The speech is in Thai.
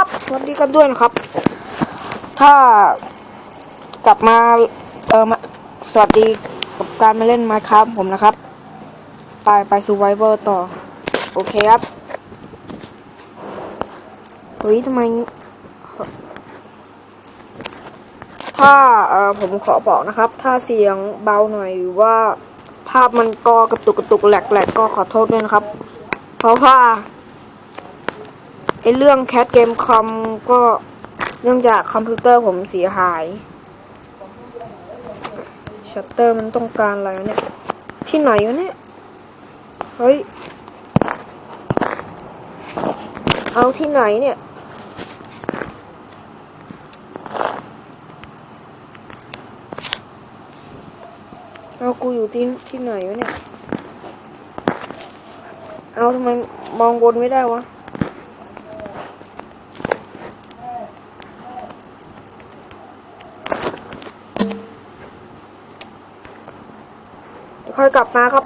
ับสวัสดีกันด้วยนะครับ ถ้ากลับมาเออมาสวัสดีกับการมาเล่น Minecraft ผมนะครับ ไปไป Survivor ต่อ โอเคครับเฮ้ยทำไม ถ้าเออผมขอบอกนะครับ ถ้าเสียงเบาหน่อยหรือว่าภาพมันก็กระตุกกระตุกแหลกแหลกก็ขอโทษด้วยนะครับ เพราะว่า ไอเรื่องแค t เกมคอมก็เนื่องจากคอมพิวเตอร์ผมเสียหาย ชัตเตอร์มันต้องการอะไรเนี่ย ที่ไหนวะเนี่ย เฮ้ย เอาที่ไหนเนี่ย เอากูอยู่ที่ที่ไหนวะเนี่ย เอาทำไมมองบนไม่ได้วะ ค่อยกลับมาครับ